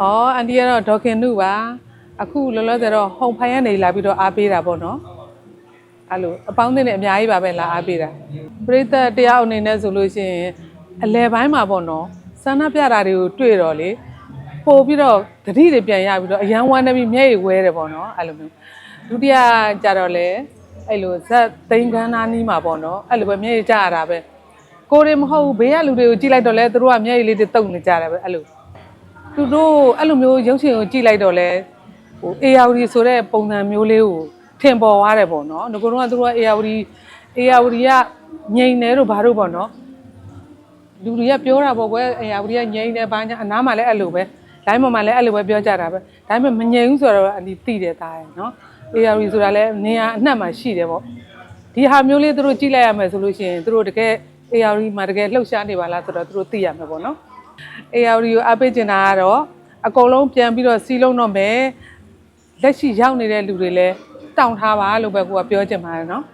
ဩအန်တီကတော့ဒေါခင်နုပါအခုလောလောဆယ်တော့ဟုံဖိုင်ကနေလာပြီးတော့အားပေးတာပေါ့နော်အဲ့လိုအပေါင်းအသင်းနဲ့အများကြီးပါပဲလာအားပေးတာပရိသတ်တရားအနေနဲ့ဆိုလို့ရှိရင်အလဲပိုင်းမှာပေါ့နော်ဆန္ဒပြတာတွေကိုတွေ့တော့လေပို့ပြီးတော့တတိတွေပြန်ရပြီးတော့အရန်ဝမ်းနေပြီးမျက်ရည်ဝဲတယ်ပေါ့နော်အဲ့လိုမျိုးဒုတိယကြတော့လေအဲ့လိုဇက်သိန်းကန်းသားနီးမှာပေါ့နော်အဲ့လိုပဲမျက်ရည်ကျရတာပဲကိုယ်တွေမဟုတ်ဘူးဘေးကလူတွေကိုကြည့်လိုက်တော့လေသူတို့ကမျက်ရည်လေးတွေတုပ်နေကြတယ်ပဲအဲ့လို သူတို့အဲ့လိုမျိုးရုပ်ရှင်ကိုကြည့်လိုက်တော့လဲဟို ARD ဆိုတဲ့ပုံစံမျိုးလေးကိုထင်ပေါ်သွားတယ်ပေါ့နော်ငကိုတော့ကသူတို့က ARD ARD ကငြိမ်တယ်တို့ဘာတို့ပေါ့နော်လူတွေကပြောတာပေါ့ကွယ် ARD ကငြိမ်တယ်ဘာညာအနားမှာလည်းအဲ့လိုပဲ line ပေါ်မှာလည်းအဲ့လိုပဲပြောကြတာပဲဒါပေမဲ့မငြိမ်ဘူးဆိုတော့အဒီသိတယ်သားရယ်နော် ARD ဆိုတာလည်းနေရာအနှံ့မှာရှိတယ်ပေါ့ဒီဟာမျိုးလေးသူတို့ကြည့်လိုက်ရမယ်ဆိုလို့ရှိရင်သူတို့တကယ် ARD မှာတကယ်လှုပ်ရှားနေပါလားဆိုတော့သူတို့သိရမှာပေါ့နော် AR ကိုအပိတ်ကျင်တာကတော့အကုန်လုံးပြန်ပြီးတော့စီးလုံးတော့မယ်လက်ရှိရောက်နေတဲ့လူတွေလည်းတောင်းထားပါလို့ပဲကိုကပြောချင်ပါတယ်နော်